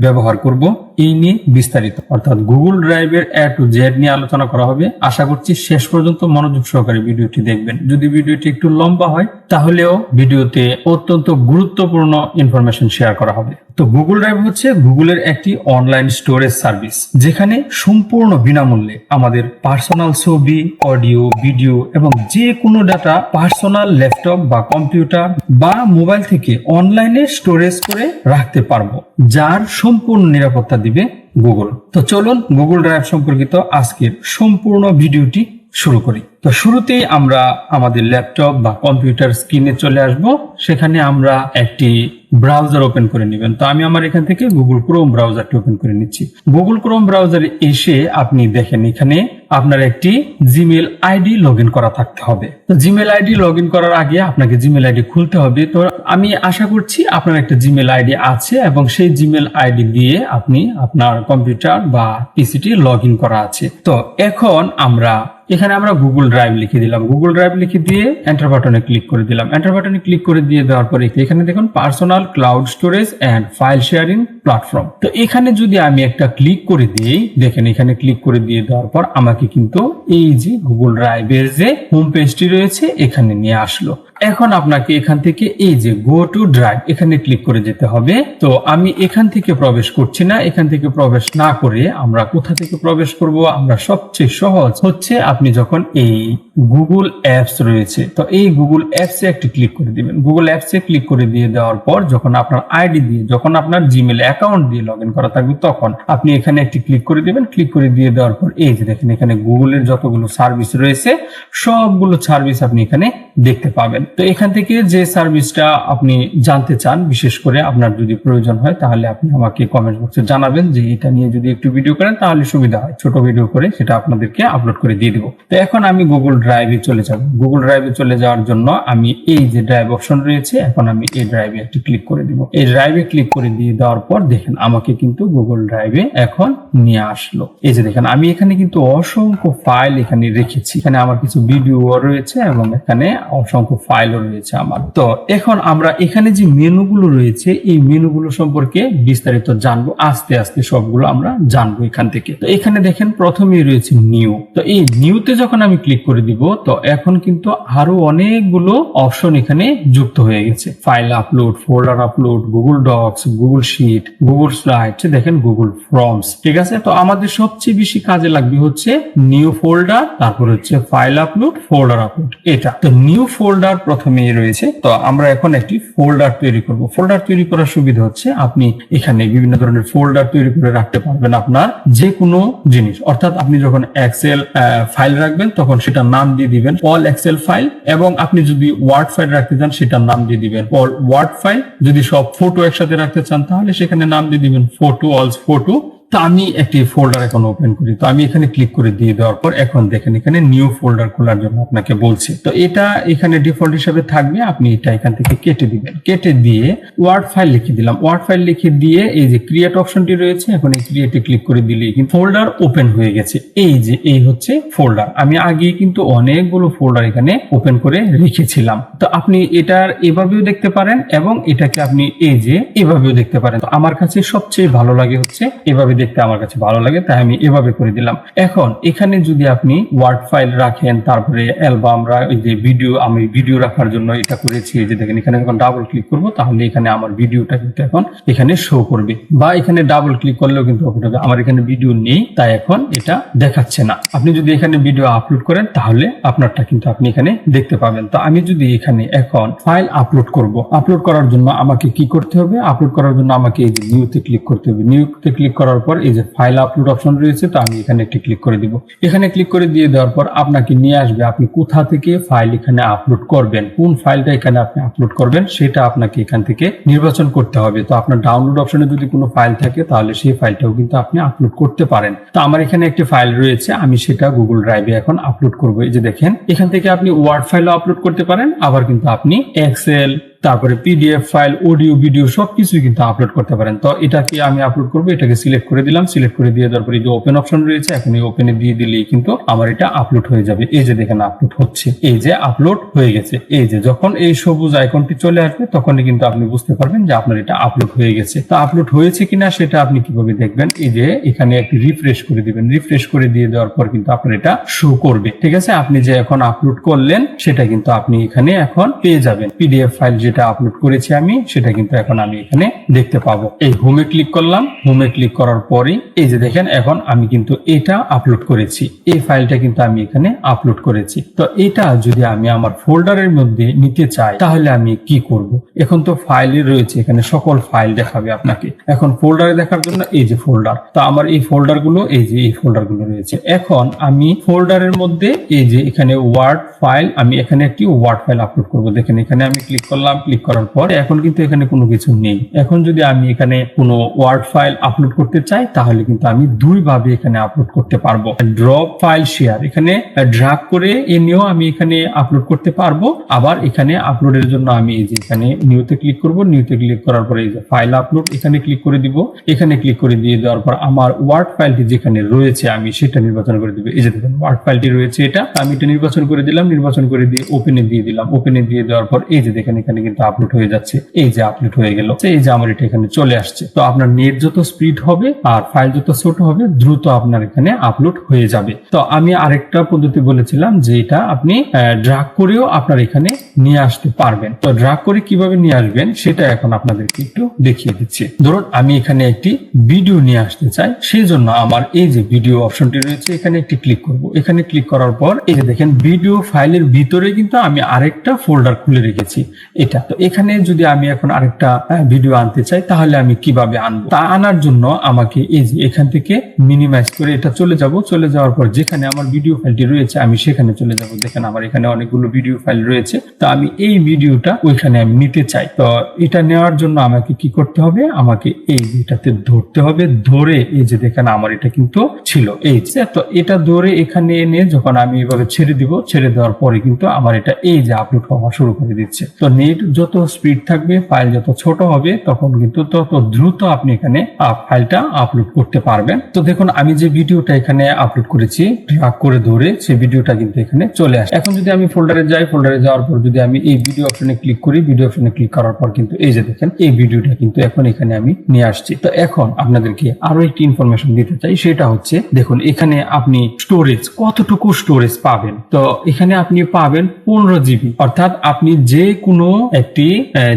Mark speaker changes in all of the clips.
Speaker 1: ব্যবহার এই নিয়ে বিস্তারিত। অর্থাৎ গুগল টু জেড নিয়ে আলোচনা করা হবে। আশা করছি শেষ পর্যন্ত মনোযোগ সহকারে ভিডিওটি দেখবেন। যদি ভিডিওটি একটু লম্বা হয়, তাহলেও ভিডিওতে অত্যন্ত গুরুত্বপূর্ণ ইনফরমেশন শেয়ার করা হবে। তো গুগল ড্রাইভ হচ্ছে গুগলের একটি অনলাইন স্টোরেজ সার্ভিস যেখানে সম্পূর্ণ বিনামূল্যে আমাদের পার্সোনাল ছবি অডিও ভিডিও এবং যে কোনো ডাটা পার্সোনাল ল্যাপটপ বা কম্পিউটার বা মোবাইল থেকে অনলাইনে স্টোরেজ করে রাখতে পারব, যার সম্পূর্ণ নিরাপত্তা দিবে গুগল তো চলুন গুগল ড্রাইভ সম্পর্কিত আজকের সম্পূর্ণ ভিডিওটি শুরু করি। তো শুরুতেই আমরা আমাদের ল্যাপটপ বা কম্পিউটার স্ক্রিনে চলে আসব। সেখানে আমরা একটি ব্রাউজার ওপেন করে নেবেন। তো আমি আমার এখান থেকে গুগল ক্রোম ব্রাউজারটি ওপেন করে নিচ্ছি। গুগল ক্রোম ব্রাউজারে এসে আপনি দেখেন এখানে আপনার একটি জিমেল আইডি লগ করা থাকতে হবে। তো জিমেল আইডি লগ করার আগে আপনাকে জিমেল আইডি খুলতে হবে। তো আমি আশা করছি আপনার একটা জিমেল আইডি আছে এবং সেই জিমেল আইডি দিয়ে আপনি আপনার কম্পিউটার বা পিসিটি লগ করা আছে। তো এখন আমরা, এখানে আমরা গুগল ড্রাইভ লিখে দিলাম। গুগল ড্রাইভ লিখে দিয়ে এন্টার বাটনে ক্লিক করে দিলাম। এন্টার বাটনে ক্লিক করে দিয়ে দেওয়ার পরে এখানে দেখুন personal cloud storage and file sharing platform তো এখানে যদি আমি একটা ক্লিক করে দিই, দেখেন এখানে ক্লিক করে দিয়ে দেওয়ার পর আমাকে কিন্তু এই যে গুগল ড্রাইভের যে হোম পেজটি রয়েছে, এখানে নিয়ে আসলো। এখন আপনাকে এখান থেকে এই যে গো টু ড্রাইভ এখানে ক্লিক করে যেতে হবে। তো আমি এখান থেকে প্রবেশ করছি না। এখান থেকে প্রবেশ না করে আমরা কোথা থেকে প্রবেশ করব? আমরা সবচেয়ে সহজ হচ্ছে আপনি যখন এই গুগল অ্যাপস রয়েছে। তো এই গুগল অ্যাপসে একটি ক্লিক করে দিবেন। গুগল অ্যাপসে ক্লিক করে দিয়ে দেওয়ার পর যখন আপনার আইডি দিয়ে, যখন আপনার জিমেল অ্যাকাউন্ট দিয়ে লগ করা থাকবে, তখন আপনি এখানে একটি ক্লিক করে দিবেন। ক্লিক করে দিয়ে দেওয়ার পর এই যে দেখেন এখানে গুগলের যতগুলো সার্ভিস রয়েছে, সবগুলো সার্ভিস আপনি এখানে দেখতে পাবেন। তো এখান থেকে যে সার্ভিসটা আপনি জানতে চান, বিশেষ করে আপনার যদি প্রয়োজন হয়, তাহলে আপনি আমাকে কমেন্ট বক্সে জানাবেন যে এটা নিয়ে যদি একটু ভিডিও করেন, তাহলে সুবিধা হয়। ছোট ভিডিও করে সেটা আপনাদেরকে আপলোড করে দিয়ে দিব। তো এখন আমি গুগল ড্রাইভে চলে যাব। গুগল ড্রাইভে চলে যাওয়ার জন্য আমি এই যে ড্রাইভ অপশন রয়েছে, এখন আমি এই ড্রাইভে একটি ক্লিক করে দিব। এই ড্রাইভে ক্লিক করে দিয়ে দেওয়ার পর দেখেন আমাকে কিন্তু গুগল ড্রাইভে এখন নিয়ে আসলো। এই যে দেখেন, আমি এখানে কিন্তু অসংখ্য ফাইল এখানে রেখেছি। এখানে আমার কিছু ভিডিও রয়েছে এবং এখানে অসংখ্য ফাইলও রয়েছে আমার। তো এখন আমরা এখানে যে মেনুগুলো রয়েছে, এই মেনুগুলো সম্পর্কে বিস্তারিত জানব। আস্তে আস্তে সবগুলো আমরা জানব এখান থেকে। তো এখানে দেখেন প্রথমেই রয়েছে নিউ তো এই নিউতে যখন আমি ক্লিক করে দিব তো এখন কিন্তু আরও অনেকগুলো অপশন এখানে যুক্ত হয়ে গেছে। File upload folder upload Google Docs Google Sheet Google slide দেখেন গুগল ফর্মস ঠিক আছে? তো আমাদের সবচেয়ে বেশি কাজে লাগবে হচ্ছে নিউ ফোল্ডার তারপর হচ্ছে ফাইল আপলোড ফোল্ডার আপলোড এটা। তো নিউ ফোল্ডার প্রথমেই রয়েছে। তো আমরা এখন একটি ফোল্ডার তৈরি করব। ফোল্ডার তৈরি করার সুবিধা হচ্ছে আপনি এখানে বিভিন্ন ধরনের ফোল্ডার তৈরি করে রাখতে পারবেন আপনার যে কোনো জিনিস। অর্থাৎ আপনি যখন এক্সেল ফাইল রাখবেন, তখন সেটা নাম দিয়ে দিবেন পল এক্সেল ফাইল এবং আপনি যদি ওয়ার্ড ফাইল রাখতে চান সেটার নাম দিয়ে দিবেন। পল ওয়ার্ড ফাইল যদি সব ফটো একসাথে রাখতে চান তাহলে সেখানে নাম দিয়ে দিবেন ফটো অলস ফটো তো আমি একটি ফোল্ডার এখন ওপেন করি। তো আমি এখানে ক্লিক করে দিয়ে দেওয়ার পর এখন দেখেন এখানে নিউ ফোল্ডার খোলার জন্য আপনাকে বলছে। তো এটা এখানে ডিফল্ট হিসাবে থাকবে, আপনি এটা এখান থেকে কেটে দিবেন। কেটে দিয়ে ওয়ার্ড ফাইল লিখে দিলাম। ওয়ার্ড ফাইল লিখে দিয়ে এই যে ক্রিয়েট অপশনটি রয়েছে, এখন এই ক্রিয়েটে ক্লিক করে দিলেই কিন্তু ফোল্ডার ওপেন হয়ে গেছে। এই যে, এই হচ্ছে ফোল্ডার আমি আগে কিন্তু অনেকগুলো ফোল্ডার এখানে ওপেন করে রেখেছিলাম। তো আপনি এটার এভাবেও দেখতে পারেন এবং এটাকে আপনি এই যে এভাবেও দেখতে পারেন। তো আমার কাছে সবচেয়ে ভালো লাগে হচ্ছে এভাবে দেখতে আমার কাছে ভালো লাগে, তাই আমি এভাবে করে দিলাম। এখন, এখানে যদি আপনি ওয়ার্ড ফাইল রাখেন, তারপরে অ্যালবাম এই যে ভিডিও আমি ভিডিও রাখার জন্য এটা করেছি যে দেখেন, এখানে যখন ডাবল ক্লিক করব, তাহলে এখানে আমার ভিডিওটা কিন্তু এখন এখানে শো করবে। বা এখানে ডাবল ক্লিক করলেও কিন্তু আমার এখানে ভিডিও নেই, তাই এখন এটা দেখাচ্ছে না। আপনি যদি এখানে ভিডিও আপলোড করেন, তাহলে আপনারটা কিন্তু আপনি এখানে দেখতে পাবেন। তো আমি যদি এখানে এখন ফাইল আপলোড করব আপলোড করার জন্য আমাকে কি করতে হবে? আপলোড করার জন্য আমাকে এই যে নিউতে ক্লিক করতে হবে। নিউতে ক্লিক করার পর এই যে ফাইল আপলোড অপশন রয়েছে, তো আমি এখানে একটি ক্লিক করে দিব। এখানে ক্লিক করে দিয়ে দেওয়ার পর আপনাকে নিয়ে আসবে আপনি কোথা থেকে ফাইল এখানে আপলোড করবেন, কোন ফাইলটা এখানে আপনি আপলোড করবেন, সেটা আপনাকে এখান থেকে নির্বাচন করতে হবে। তো আপনার ডাউনলোড অপশনে যদি কোনো ফাইল থাকে, তাহলে সেই ফাইলটাও কিন্তু আপনি আপলোড করতে পারেন। তো আমার এখানে একটি ফাইল রয়েছে, আমি সেটা গুগল ড্রাইভে এখন আপলোড করব। এই যে দেখেন, এখান থেকে আপনি ওয়ার্ড ফাইলও আপলোড করতে পারেন, আবার কিন্তু আপনি এক্সেল তারপরে পিডিএফ ফাইল অডিও ভিডিও সবকিছুই কিন্তু আপলোড করতে পারেন। তো এটাকে আমি আপলোড করব, এটাকে সিলেক্ট করে দিলাম। সিলেক্ট করে দিয়ে তারপরে যে ওপেন অপশন রয়েছে, এখন এই ওপেনে দিয়ে দিলেই কিন্তু আমার এটা আপলোড হয়ে যাবে। এই যে দেখেন আপলোড হচ্ছে, এই যে আপলোড হয়ে গেছে। এই যে যখন এই সবুজ আইকনটি চলে আসবে, তখনই কিন্তু আপনি বুঝতে পারবেন যে আপনার এটা আপলোড হয়ে গেছে। তো আপলোড হয়েছে কিনা সেটা আপনি কীভাবে দেখবেন? এই যে এখানে একটি রিফ্রেশ করে দিবেন। রিফ্রেশ করে দিয়ে দেওয়ার পর কিন্তু আপনার এটা শো করবে। ঠিক আছে? আপনি যে এখন আপলোড করলেন, সেটা কিন্তু আপনি এখানে এখন পেয়ে যাবেন। পিডিএফ ফাইল যেটা আপলোড করেছি আমি, সেটা কিন্তু এখন আমি এখানে দেখতে পাবো। এই হোমে ক্লিক করলাম। হোমে ক্লিক করার পরে এই যে দেখেন, এখন আমি কিন্তু এটা আপলোড করেছি। এই ফাইলটা কিন্তু আমি এখানে আপলোড করেছি। তো এটা যদি আমি আমার ফোল্ডারের মধ্যে নিতে চাই, তাহলে আমি কি করব? এখন তো ফাইলে রয়েছে, এখানে সকল ফাইল দেখাবে আপনাকে। এখন ফোল্ডারে দেখার জন্য এই যে ফোল্ডার তো আমার এই ফোল্ডারগুলো এই যে এই ফোল্ডারগুলো রয়েছে। এখন আমি ফোল্ডারের মধ্যে এই যে এখানে ওয়ার্ড ফাইল আমি এখানে একটি ওয়ার্ড ফাইল আপলোড করব। দেখেন, এখানে আমি ক্লিক করলাম। ক্লিক করার পর এখন কিন্তু এখানে কোনো কিছু নেই। এখন যদি আমি এখানে কোনো ওয়ার্ড ফাইল আপলোড করতে চাই, তাহলে কিন্তু আমি দুই ভাবে এখানে আপলোড করতে পারব। ড্রপ ফাইল শেয়ার এখানে ড্রাগ করে এ নিয়েও আমি এখানে আপলোড করতে পারব। আবার এখানে আপলোডের জন্য আমি এই যে এখানে নিউতে ক্লিক করব। নিউতে ক্লিক করার পরে এই যে ফাইল আপলোড এখানে ক্লিক করে দিব। এখানে ক্লিক করে দিয়ে দেওয়ার পর আমার ওয়ার্ড ফাইলটি যেখানে রয়েছে, আমি সেটা নির্বাচন করে দিব। এই যে দেখুন ওয়ার্ড ফাইলটি রয়েছে এটা। আমি এটা নির্বাচন করে দিলাম, নির্বাচন করে দিয়ে ওপেনে দিয়ে দিলাম। ওপেনে দিয়ে দেওয়ার পর এই যে দেখেন, এখানে কিন্তু আপলোড হয়ে যাচ্ছে। এই যে আপলোড হয়ে গেল এই যে আমার এটা এখানে চলে আসছে। তো আপনার নেট যত স্পিড হবে আর ফাইল যত ছোট হবে, দ্রুত আপনার এখানে আপলোড হয়ে যাবে। তো আমি আরেকটা পদ্ধতি বলেছিলাম যে এটা আপনি ড্রাগ করেও আপনার এখানে নিয়ে আসতে পারবেন। তো ড্রাগ করে কীভাবে নিয়ে আসবেন, সেটা এখন আপনাদেরকে একটু দেখিয়ে দিচ্ছি। ধরুন আমি এখানে একটি ভিডিও নিয়ে আসতে চাই, সেই জন্য আমার এই যে ভিডিও অপশনটি রয়েছে, এখানে একটি ক্লিক করব। এখানে ক্লিক করার পর এই যে দেখেন ভিডিও ফাইলের ভিতরে কিন্তু আমি আরেকটা ফোল্ডার খুলে রেখেছি। এটা তো এখানে যদি আমি এখন আরেকটা ভিডিও আনতে চাই, তাহলে আমি কীভাবে আনব? তা আনার জন্য আমাকে এই যে এখান থেকে মিনিমাইজ করে এটা চলে যাব। চলে যাওয়ার পর যেখানে আমার ভিডিও ফাইলটি রয়েছে, আমি সেখানে চলে যাব। দেখেন আমার এখানে অনেকগুলো ভিডিও ফাইল রয়েছে। তো আমি এই ভিডিওটা ওইখানে আমি নিতে চাই। তো এটা নেওয়ার জন্য আমাকে কি করতে হবে? আমাকে এই এটাতে ধরতে হবে। ধরে এই যে দেখেন আমার এটা কিন্তু ছিল। এই যে, তো এটা ধরে এখানে এনে যখন আমি এভাবে ছেড়ে দিব, ছেড়ে দেওয়ার পরে কিন্তু আমার এটা এই যে আপলোড হওয়া শুরু করে দিচ্ছে। তো নেট যত স্পিড থাকবে ফাইল যত ছোট হবে, তখন কিন্তু তত দ্রুত আপনি এখানে ফাইলটা আপলোড করতে পারবেন। তো দেখুন, আমি যে ভিডিওটা এখানে আপলোড করেছি ড্রাগ করে ধরে, সেই ভিডিওটা কিন্তু এখানে চলে আসে এখন যদি আমি ফোল্ডারে যাই ফোল্ডারে যাওয়ার পর যদি আমি এই ভিডিও অপশনে ক্লিক করি ভিডিও অপশনে ক্লিক করার পর কিন্তু এই যে দেখেন, এই ভিডিওটা কিন্তু এখন এখানে আমি নিয়ে আসছি। তো এখন আপনাদেরকে আরও একটি ইনফরমেশন দিতে চাই, সেটা হচ্ছে, দেখুন, এখানে আপনি স্টোরেজ কতটুকু স্টোরেজ পাবেন? তো এখানে আপনি পাবেন পনেরো জিবি অর্থাৎ আপনি যে কোনো একটি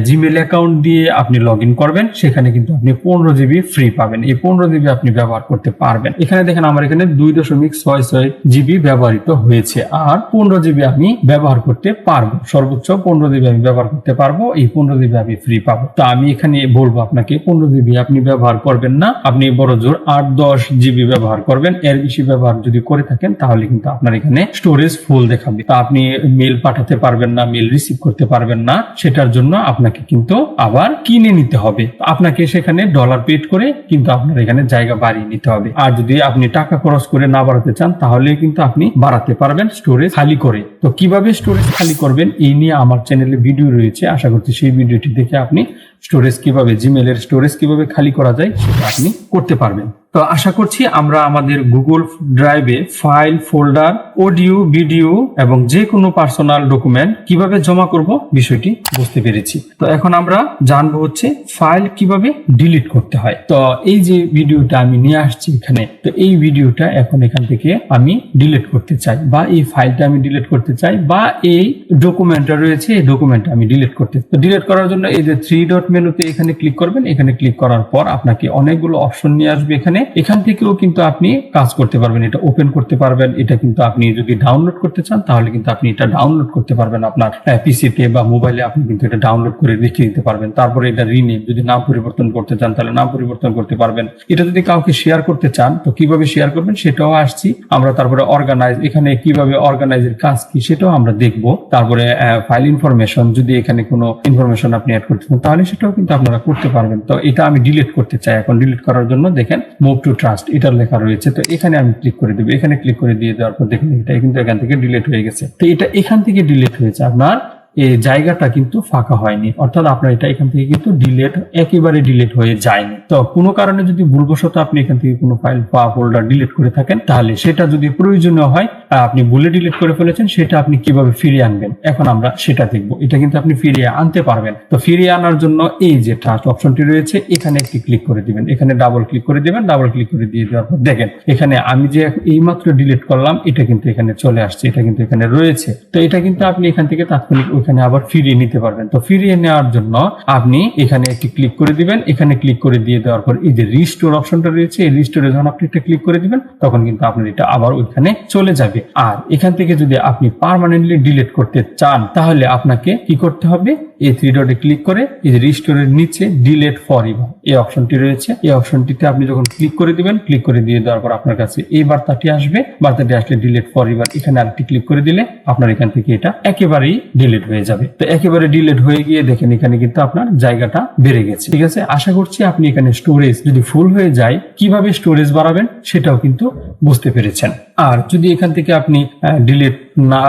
Speaker 1: জিমেল অ্যাকাউন্ট দিয়ে আপনি লগ করবেন। সেখানে কিন্তু আপনি পনেরো জিবি ফ্রি পাবেন। এই পনেরো জিবি আপনি ব্যবহার করতে পারবেন। এখানে দেখেন আমার এখানে দুই দশমিক ছয় ছয় জিবি ব্যবহৃত হয়েছে। আর পনেরো জিবি আমি ব্যবহার করতে পারব। সর্বোচ্চ পনেরো জিবি আমি ব্যবহার করতে পারব। এই পনেরো জিবি আমি ফ্রি পাবো। তো আমি এখানে বলব আপনাকে, পনেরো জিবি আপনি ব্যবহার করবেন না। আপনি বড় জোর আট দশ জিবি ব্যবহার করবেন। এর বেশি ব্যবহার যদি করে থাকেন, তাহলে কিন্তু আপনার এখানে স্টোরেজ ফুল দেখাবে। তা আপনি মেল পাঠাতে পারবেন না মেল রিসিভ করতে পারবেন না। সেটার জন্য আপনাকে কিন্তু আবার কিনে নিতে হবে। আপনাকে সেখানে ডলার পেড করে কিন্তু আপনার এখানে জায়গা বাড়িয়ে নিতে হবে। আর যদি আপনি টাকা খরচ করে না বাড়াতে চান তাহলে কিন্তু আপনি বাড়াতে পারবেন স্টোরেজ খালি করে। তো কীভাবে স্টোরেজ খালি করবেন, এই নিয়ে আমার চ্যানেলে ভিডিও রয়েছে। আশা করছি সেই ভিডিওটি দেখে আপনি স্টোরেজ কীভাবে জিমেলের স্টোরেজ কীভাবে খালি করা যায়, সেটা আপনি করতে পারবেন। তো আশা করছি আমরা আমাদের গুগল ড্রাইভে ফাইল ফোল্ডার অডিও ভিডিও এবং যে কোনো পার্সোনাল ডকুমেন্ট কীভাবে জমা করব বিষয়টি বুঝতে পেরেছি। তো এখন আমরা জানব হচ্ছে ফাইল কীভাবে ডিলিট করতে হয়। তো এই যে ভিডিওটা আমি নিয়ে আসছি এখানে, তো এই ভিডিওটা এখন এখান থেকে আমি ডিলিট করতে চাই বা এই ফাইলটা আমি ডিলিট করতে চাই বা এই ডকুমেন্টটা রয়েছে, এই ডকুমেন্টটা আমি ডিলিট করতে তো ডিলিট করার জন্য এই যে থ্রি ডট মেনুতে এখানে ক্লিক করবেন। এখানে ক্লিক করার পর আপনাকে অনেকগুলো অপশন নিয়ে আসবে এখানে, এখান থেকেও কিন্তু আপনি কাজ করতে পারবেন, এটা ওপেন করতে পারবেন, এটা কিন্তু আপনি যদি ডাউনলোড করতে চান, তাহলে কিন্তু আপনি এটা ডাউনলোড করতে পারবেন, আপনার পিসিতে বা মোবাইলে আপনি কিন্তু এটা ডাউনলোড করে রেখে দিতে পারবেন, তারপরে এটা রিনেম যদি নাম পরিবর্তন করতে চান, তাহলে নাম পরিবর্তন করতে পারবেন। এটা যদি কাউকে শেয়ার করতে চান, তো কীভাবে শেয়ার করবেন সেটাও আসছি, আমরা তারপরে অর্গানাইজ এখানে কীভাবে অর্গানাইজের কাজ কি সেটাও আমরা দেখব, তারপরে ফাইল ইনফরমেশন যদি এখানে কোনো ইনফরমেশন আপনি অ্যাড করতে চান, তাহলে সেটাও কিন্তু আপনারা করতে পারবেন। তো এটা আমি ডিলিট করতে চাই, এখন ডিলিট করার জন্য দেখেন মুভ টু ট্রাস্ট এটা লেখা রয়েছে। তো এখানে আমি ক্লিক করে দেবো। এখানে ক্লিক করে দিয়ে দেওয়ার পর দেখুন এটা কিন্তু এখান থেকে ডিলিট হয়ে গেছে। তো এটা এখান থেকে ডিলিট হয়েছে। আপনার জায়গাটা কিন্তু ফাঁকা হয়নি। অর্থাৎ আপনার এটা এখান থেকে কিন্তু ডিলেট একেবারে ডিলিট হয়ে যায়নি। তো কোনো কারণে যদি ভুলবশত আপনি এখান থেকে কোনো ফাইল বা ফোল্ডার ডিলিট করে থাকেন, তাহলে সেটা যদি প্রয়োজনীয় হয় আপনি ভুলে ডিলিট করে ফেলেছেন, সেটা আপনি কীভাবে ফিরিয়ে আনবেন? এখন আমরা সেটা দেখব। এটা কিন্তু আপনি ফিরিয়ে আনতে পারবেন। তো ফিরিয়ে আনার জন্য এই যে ট্রাস্ট অপশনটি রয়েছে, এখানে একটি ক্লিক করে দিবেন। এখানে ডাবল ক্লিক করে দিবেন ডাবল ক্লিক করে দিয়ে দেওয়ার পর দেখেন, এখানে আমি যে এইমাত্র ডিলিট করলাম, এটা কিন্তু এখানে চলে আসছে, এটা কিন্তু এখানে রয়েছে। তো এটা কিন্তু আপনি এখান থেকে তাৎক্ষণিক ওইখানে আবার ফিরিয়ে নিতে পারবেন। তো ফিরিয়ে নেওয়ার জন্য আপনি এখানে একটি ক্লিক করে দিবেন। এখানে ক্লিক করে দিয়ে দেওয়ার পর এই যে রিস্টোর অপশনটা রয়েছে, এই রিস্টোরে যখন আপনি একটা ক্লিক করে দিবেন, তখন কিন্তু আপনার এটা আবার ওইখানে চলে যাবে। আর এখান থেকে যদি আপনি পার্মানেন্টলি ডিলিট করতে চান, তাহলে আপনাকে কি করতে হবে? এই থ্রি ডটে ক্লিক করে এই যে রিস্টোরের নিচে ডিলেট ফর ইভার এই অপশনটি রয়েছে। এই অপশনটিতে আপনি যখন ক্লিক করে দিবেন ক্লিক করে দিয়ে দেওয়ার পর আপনার কাছে এই বার্তাটি আসবে। বার্তাটি আসলে ডিলেট ফর ইভার এখানে আরেকটি ক্লিক করে দিলে আপনার এখান থেকে এটা একেবারেই ডিলিট হয়ে যাবে। তো একেবারে ডিলেট হয়ে গিয়ে দেখেন, এখানে কিন্তু আপনার জায়গাটা বেড়ে গেছে। ঠিক আছে? আশা করছি আপনি এখানে স্টোরেজ যদি ফুল হয়ে যায়, কীভাবে স্টোরেজ বাড়াবেন সেটাও কিন্তু বুঝতে পেরেছেন। আর যদি এখান থেকে আপনি ডিলিট না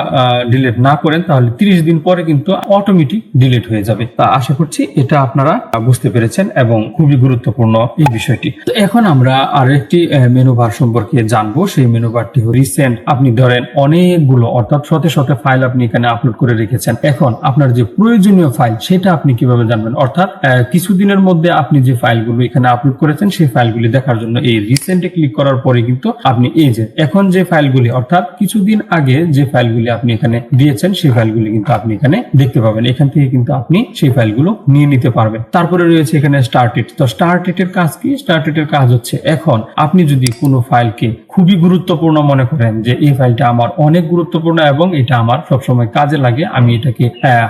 Speaker 1: ডিলিট না করেন, তাহলে 30 দিন পরে কিন্তু অটোমেটিক ডিলিট হয়ে যাবে। তা আশা করছি এটা আপনারা বুঝতে পেরেছেন এবং খুবই গুরুত্বপূর্ণ এই বিষয়টি। তো এখন আমরা আরেকটি মেনু বার সম্পর্কে জানব। সেই মেনু বারটি রিসেন্ট আপনি ধরেন অনেকগুলো, অর্থাৎ শত শত ফাইল আপনি এখানে আপলোড করে রেখেছেন। এখন আপনার যে প্রয়োজনীয় ফাইল সেটা আপনি কীভাবে জানবেন? অর্থাৎ কিছুদিনের মধ্যে আপনি যে ফাইলগুলো এখানে আপলোড করেছেন, সেই ফাইলগুলি দেখার জন্য এই রিসেন্টে ক্লিক করার পরে কিন্তু আপনি এই যে, এখন যে ফাইলগুলি অর্থাৎ কিছুদিন আগে যে ফাইলগুলি আপনি এখানে দিয়েছেন, সেই ফাইলগুলি কিন্তু আপনি এখানে দেখতে পাবেন। এখান থেকে কিন্তু আপনি সেই ফাইলগুলো নিয়ে নিতে পারবেন। তারপরে রয়েছে এখানে স্টার্টেড তো স্টার্টেড এর কাজ কি? স্টার্টেড এর কাজ হচ্ছে, এখন আপনি যদি কোনো ফাইলকে খুবই গুরুত্বপূর্ণ মনে করেন যে এই ফাইলটা আমার অনেক গুরুত্বপূর্ণ এবং এটা আমার সবসময় কাজে লাগে। আমি এটাকে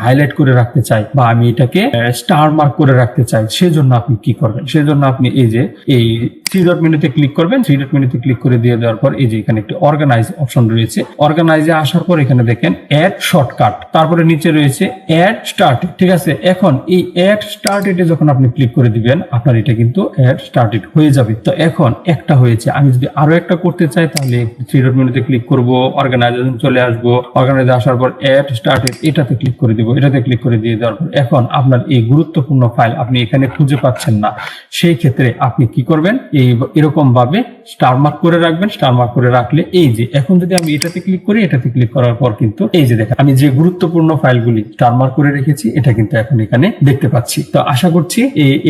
Speaker 1: হাইলাইট করে রাখতে চাই বা আমি এটাকে স্টার মার্ক করে রাখতে চাই। সেজন্য আপনি কি করবেন? সেজন্য আপনি এই যে, এই থ্রি ডট মেনুতে ক্লিক করবেন। থ্রি ডট মেনুতে ক্লিক করে দিয়ে দেওয়ার পর এই যে এখানে একটি অর্গানাইজ অপশন রয়েছে। অর্গানাইজে আসার পর এখানে দেখেন অ্যাড শর্টকাট তারপরে নিচে রয়েছে অ্যাড স্টার্ট ঠিক আছে? এখন এই অ্যাড স্টার্টেডে যখন আপনি ক্লিক করে দিবেন, আপনার এটা কিন্তু অ্যাড স্টার্টেড হয়ে যাবে। তো এখন একটা হয়েছে। আমি যদি আরও একটা করতে চাই, তাহলে থ্রি ডট মেনুতে ক্লিক করব অর্গানাইজেশন চলে আসব। অর্গানাইজে আসার পর অ্যাড স্টার্টেড এটাতে ক্লিক করে দিব, এটাতে ক্লিক করে দিয়ে দেওয়ার পর এখন আপনার এই গুরুত্বপূর্ণ ফাইল আপনি এখানে খুঁজে পাচ্ছেন না। সেই ক্ষেত্রে আপনি কি করবেন? এই এরকম ভাবে স্টার মার্ক করে রাখবেন স্টার মার্ক করে রাখলে এই যে, এখন যদি আমি এটাতে ক্লিক করি, এটাতে ক্লিক করার পর কিন্তু এই যে দেখেন, আমি যে গুরুত্বপূর্ণ ফাইলগুলি স্টার মার্ক করে রেখেছি, এটা কিন্তু এখন এখানে দেখতে পাচ্ছি। তো আশা করছি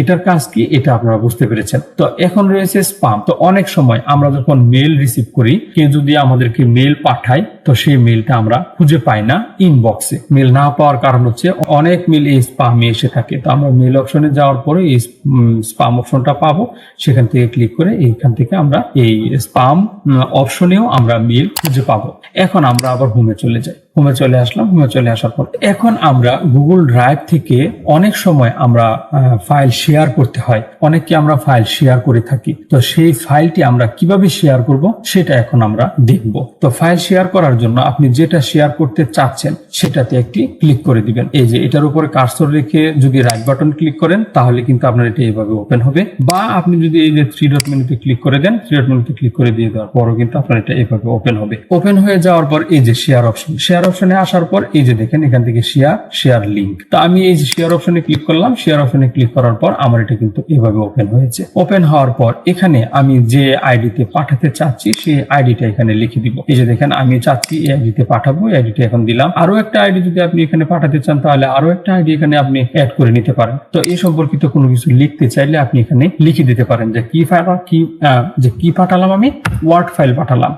Speaker 1: এটার কাজ কি, এটা আপনারা বুঝতে পেরেছেন। তো এখন রয়েছে স্পাম তো অনেক সময় আমরা যখন মেল রিসিভ করি, কেউ যদি আমাদেরকে মেল পাঠায় তো সেই মেলটা আমরা খুঁজে পাই না ইনবক্সে মেল না পাওয়ার কারণ হচ্ছে অনেক মেল এই স্পামে এসে থাকে। তো আমরা মেল অপশনে যাওয়ার পরে এই স্পাম অপশনটা পাবো। সেখান থেকে ক্লিক করে এইখান থেকে আমরা এই স্পাম অপশনেও আমরা মেল খুঁজে পাবো। এখন আমরা আবার হোমে চলে যাই। হোমে চলে আসলাম হোমে চলে আসার পর। এখন আমরা গুগল ড্রাইভ থেকে অনেক সময় আমরা ফাইল শেয়ার করতে হয়। অনেককে আমরা ফাইল শেয়ার করে থাকি। তো সেই ফাইলটি আমরা কীভাবে শেয়ার করব, সেটা এখন আমরা দেখব। তো ফাইল শেয়ার করার জন্য আপনি যেটা শেয়ার করতে চাচ্ছেন, সেটাতে একটি ক্লিক করে দিবেন। এই যে এটার উপরে কার্সর রেখে যদি রাইট বাটন ক্লিক করেন, তাহলে কিন্তু আপনার এটা এইভাবে ওপেন হবে। বা আপনি যদি এই যে থ্রি ডট মেনুতে ক্লিক করে দেন থ্রি ডট মেনুতে ক্লিক করে দিয়ে দেওয়ার পরও কিন্তু আপনার এটা এইভাবে ওপেন হবে। ওপেন হয়ে যাওয়ার পর এই যে শেয়ার অপশন শেয়ার অপশনে আসার পর এই যে দেখেন, এখান থেকে শেয়ার শেয়ার লিঙ্ক তো আমি এই যে শেয়ার অপশনে ক্লিক করলাম শেয়ার অপশনে ক্লিক করার পর আমার এটা কিন্তু এভাবে ওপেন হয়েছে। ওপেন হওয়ার পর এখানে আমি যে আইডিতে পাঠাতে চাচ্ছি, সেই আইডিটা এখানে লিখে দিব। এই যে দেখেন, আমি চাচ্ছি এই আইডিতে পাঠাবো, এই আইডিটা এখন দিলাম। আরও একটা আইডি যদি আপনি এখানে পাঠাতে চান, তাহলে আরও একটা আইডি এখানে আপনি অ্যাড করে নিতে পারেন। তো এই সম্পর্কিত কোনো কিছু লিখতে চাইলে আপনি এখানে লিখে দিতে পারেন যে কি ফাইল কি যে কি পাঠালাম আমি ওয়ার্ড ফাইল পাঠালাম।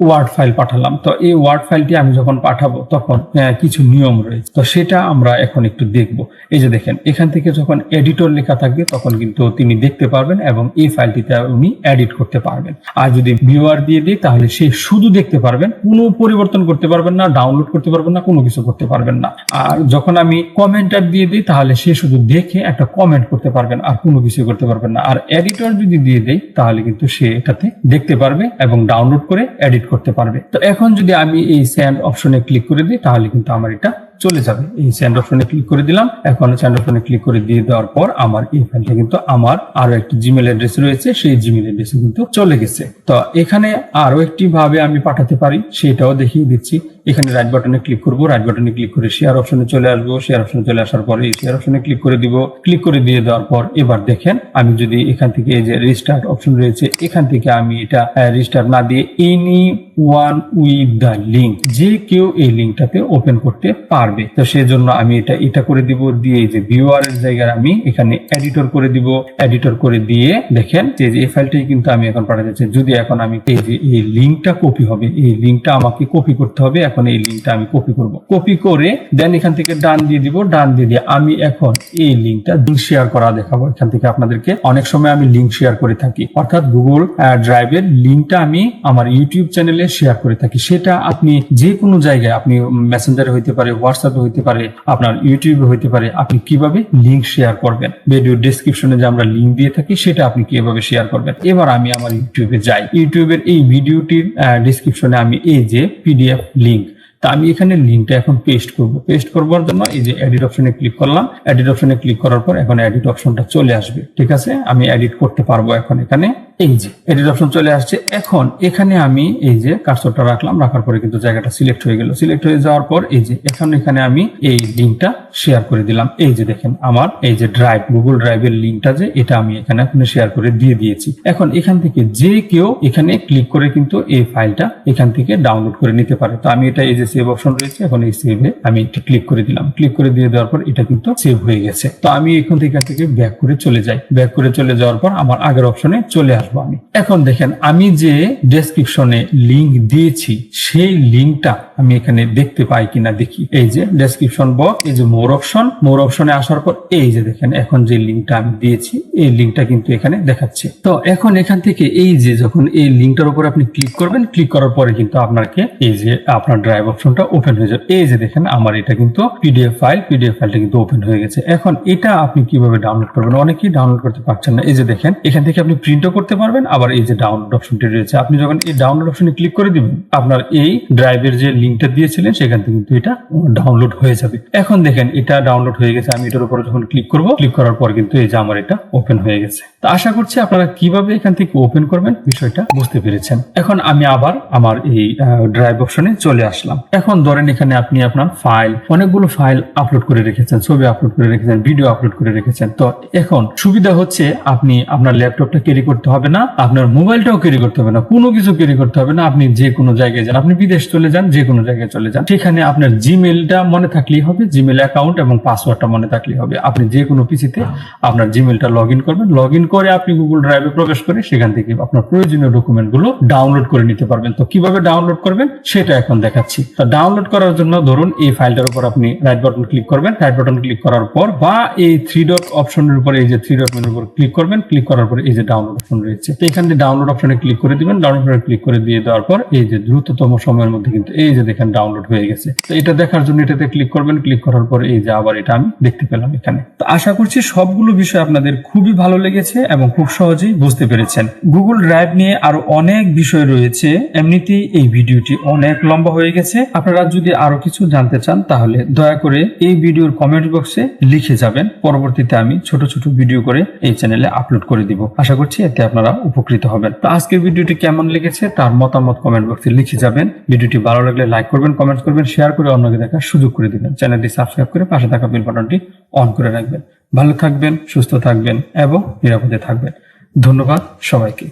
Speaker 1: ওয়ার্ড ফাইল পাঠালাম। তো এই ওয়ার্ড ফাইলটি আমি যখন পাঠাবো, তখন কিছু নিয়ম রয়েছে। তো সেটা আমরা এখন একটু দেখব। এই যে দেখেন, এখান থেকে যখন এডিটর লেখা থাকবে, তখন কিন্তু তিনি দেখতে পারবেন এবং এই ফাইলটিতে উনি এডিট করতে পারবেন। আর যদি ভিউয়ার দিয়ে দিই, তাহলে সে শুধু দেখতে পারবেন, কোনো পরিবর্তন করতে পারবেন না ডাউনলোড করতে পারবেন না, কোনো কিছু করতে পারবেন না। আর যখন আমি কমেন্টার দিয়ে দিই, তাহলে সে শুধু দেখে একটা কমেন্ট করতে পারবেন, আর কোনো কিছু করতে পারবেন না। আর এডিটর যদি দিয়ে দেয় তাহলে কিন্তু সে এটাতে দেখতে পারবে এবং ডাউনলোড করে এডিট করতে পারবে। তো এখন যদি আমি এই স্যান্ড অপশনে ক্লিক করে দিই, তাহলে কিন্তু আমার এটা চলে যাবে। এই সেন্ড অপশনে ক্লিক করে দিলাম। এখন সেন্ড অপশনে ক্লিক করে দিয়ে দেওয়ার পর আমার এই ফাইলটা কিন্তু আমার আরও একটি জিমেল অ্যাড্রেস রয়েছে। সেই জিমেল অ্যাড্রেসে কিন্তু চলে গেছে। তো এখানে আরও একটি ভাবে আমি পাঠাতে পারি, সেটাও দেখিয়ে দিচ্ছি। এখানে রাইট বাটনে ক্লিক করব। রাইট বাটনে ক্লিক করে শেয়ার অপশনে চলে আসব। শেয়ার অপশনে চলে আসার পরে এই শেয়ার অপশনে ক্লিক করে দিব। ক্লিক করে দিয়ে দেওয়ার পর এবার দেখেন, আমি যদি এখান থেকে এই যে রিস্টার্ট অপশন রয়েছে, এখান থেকে আমি এটা রিস্টার্ট না দিয়ে anyone with the link যে কেউ এই লিঙ্কটাতে ওপেন করতে পারবে। তো সেজন্য আমি এটা এটা করে দিব, দিয়ে এই যে ভিউয়ার এর জায়গায় আমি এখানে এডিটর করে দিব। এডিটর করে দিয়ে দেখেন যে এই কিন্তু আমি এখন পাঠাতে চাচ্ছি। যদি এখন আমি এই যে এই লিঙ্কটা কপি হবে, এই লিঙ্কটা আমাকে কপি করতে হবে, এখন এই লিঙ্কটা আমি কপি করব। কপি করে দেন এখান থেকে ডান দিয়ে দিব, ডান দিয়ে দিয়ে আমি এখন এই লিঙ্কটা লিঙ্ক শেয়ার করা দেখাবো। এখান থেকে আপনাদেরকে অনেক সময় আমি লিঙ্ক শেয়ার করে থাকি। অর্থাৎ গুগল ড্রাইভের লিঙ্কটা আমি আমার ইউটিউব চ্যানেলে শেয়ার করে থাকি। সেটা আপনি যে কোনো জায়গায়, আপনি মেসেঞ্জারে হইতে পারে হোয়াটসঅ্যাপে হইতে পারে, আপনার ইউটিউবে হইতে পারে, আপনি কীভাবে লিঙ্ক শেয়ার করবেন? ভিডিও ডিসক্রিপশনে যে আমরা লিঙ্ক দিয়ে থাকি, সেটা আপনি কীভাবে শেয়ার করবেন? এবার আমি আমার ইউটিউবে যাই। ইউটিউবের এই ভিডিওটির ডিসক্রিপশনে আমি এই যে পিডিএফ লিঙ্ক তা আমি এখানে লিঙ্কটা এখন পেস্ট করব। পেস্ট করবার জন্য এই যে এডিট অপশনে ক্লিক করলাম। এডিট অপশনে ক্লিক করার পর এখন এডিট অপশনটা চলে আসবে। ঠিক আছে? আমি এডিট করতে পারব এখন এখানে। এই যে এডিট অপশন চলে আসছে। এখন এখানে আমি এই যে কার্সরটা রাখলাম, রাখার পরে কিন্তু জায়গাটা সিলেক্ট হয়ে গেল। সিলেক্ট হয়ে যাওয়ার পর এই যে এখন এখানে আমি এই লিঙ্কটা শেয়ার করে দিলাম। এই যে দেখেন আমার এই যে ড্রাইভ গুগল ড্রাইভের লিঙ্কটা যে, এটা আমি এখানে শেয়ার করে দিয়ে দিয়েছি। এখন এখান থেকে যে কেউ এখানে ক্লিক করে কিন্তু এই ফাইলটা এখান থেকে ডাউনলোড করে নিতে পারে। তো আমি এটা এই যে সেভ অপশন রয়েছে, এখন এই সেভে আমি ক্লিক করে দিলাম। ক্লিক করে দিয়ে দেওয়ার পর এটা কিন্তু সেভ হয়ে গেছে। তো আমি এখন থেকে ব্যাক করে চলে যাই। ব্যাক করে চলে যাওয়ার পর আমার আগের অপশনে চলে আসব আমি। এখন দেখেন, আমি যে ডেসক্রিপশনে লিংক দিয়েছি, সেই লিংকটা আমি এখানে দেখতে পাই কিনা দেখি। এই যে ডেসক্রিপশন বক্স এই যে মোর অপশন মোর অপশনে আসার পর এই যে দেখেন, এখন যে লিঙ্কটা আমি দিয়েছি, এই লিঙ্কটা কিন্তু এখানে দেখাচ্ছে। তো এখন এখান থেকে এই যে যখন এই লিঙ্কটার উপর আপনি ক্লিক করবেন ক্লিক করার পরে কিন্তু আপনাকে এই যে আপনার ড্রাইভ অপশনটা ওপেন হয়ে যাবে। এই যে দেখেন, আমার এটা কিন্তু পিডিএফ ফাইল পিডিএফ ফাইলটা কিন্তু ওপেন হয়ে গেছে। এখন এটা আপনি কীভাবে ডাউনলোড করবেন? অনেকেই ডাউনলোড করতে পারছেন না। এই যে দেখেন, এখান থেকে আপনি প্রিন্টও করতে পারবেন। আবার এই যে ডাউনলোড অপশনটি রয়েছে, আপনি যখন এই ডাউনলোড অপশনে ক্লিক করে দিবেন, আপনার এই ড্রাইভের যে লিঙ্কটা দিয়েছিলেন, সেখান থেকে কিন্তু এটা ডাউনলোড হয়ে যাবে। এখন দেখেন, এটা ডাউনলোড হয়ে গেছে, আমি এটার উপরে যখন ক্লিক করব ক্লিক করার পর কিন্তু এই যে আমার এটা ওপেন হয়ে গেছে। তো আশা করছি আপনারা কীভাবে এখান থেকে ওপেন করবেন, বিষয়টা বুঝতে পেরেছেন। এখন আমি আবার আমার এই ড্রাইভ অপশনে চলে আসলাম। এখন ধরেন এখানে আপনি আপনার ফাইল অনেকগুলো ফাইল আপলোড করে রেখেছেন, ছবি আপলোড করে রেখেছেন ভিডিও আপলোড করে রেখেছেন। তো এখন সুবিধা হচ্ছে আপনি আপনার ল্যাপটপটা ক্যারি করতে হবে। না, আপনার মোবাইলটাও ক্যারি করতে হবে না, কোনো কিছু ক্যারি করতে হবে না, আপনি যে কোনো জায়গায় যান, আপনি বিদেশ চলে যান, যে কোনো জায়গায় চলে যান, সেখানে আপনার জিমেলটা মনে থাকলেই হবে জিমেল অ্যাকাউন্ট এবং পাসওয়ার্ডটা মনে থাকলেই হবে, আপনি যে কোনো পিসিতে আপনার জিমেলটা লগ ইন করবেন লগ ইন করে আপনি গুগল ড্রাইভে প্রবেশ করে সেখান থেকে আপনার প্রয়োজনীয় ডকুমেন্টগুলো ডাউনলোড করে নিতে পারবেন। তো কীভাবে ডাউনলোড করবেন, সেটা এখন দেখাচ্ছি। তো ডাউনলোড করার জন্য ধরুন এই ফাইলটার উপর আপনি রাইট বাটন ক্লিক করবেন রাইট বাটন ক্লিক করার পর বা এই থ্রি ডট অপশনের উপর, এই যে থ্রি ডট মেনুর উপর ক্লিক করবেন ক্লিক করার পর এই যে ডাউনলোড অপশন রয়েছে তো এখান ডাউনলোড অপশনে ক্লিক করে দিবেন। ডাউনলোড অপশনে ক্লিক করে দিয়ে দেওয়ার পর এই যে দ্রুততম সময়ের মধ্যে কিন্তু এই যে দেখেন ডাউনলোড হয়ে গেছে। তো এটা দেখার জন্য এটাতে ক্লিক করবেন। ক্লিক করার পর এই যে আবার এটা আমি দেখতে পেলাম এখানে। তো আশা করছি সবগুলো বিষয় আপনাদের খুবই ভালো লেগেছে এবং খুব সহজেই বুঝতে পেরেছেন। গুগল ড্রাইভ নিয়ে আরও অনেক বিষয় রয়েছে। এমনিতেই এই ভিডিওটি অনেক লম্বা হয়ে গেছে। আপনারা যদি আরও কিছু জানতে চান তাহলে দয়া করে এই ভিডিওর কমেন্ট বক্সে লিখে যাবেন। পরবর্তীতে আমি ছোট ছোট ভিডিও করে এই চ্যানেলে আপলোড করে দিব। আশা করছি এতে আপনারা উপকৃত হবেন। তো আজকের ভিডিওটি কেমন লেগেছে তার মতামত কমেন্ট বক্সে লিখে যাবেন। ভিডিওটি ভালো লাগলে লাইক করবেন কমেন্ট করবেন শেয়ার করে অন্যকে দেখার সুযোগ করে দিবেন। চ্যানেলটি সাবস্ক্রাইব করে পাশে থাকা বেল বাটনটি অন করে রাখবেন। ভালো থাকবেন, সুস্থ থাকবেন এবং নিরাপদে থাকবেন। ধন্যবাদ সবাইকে।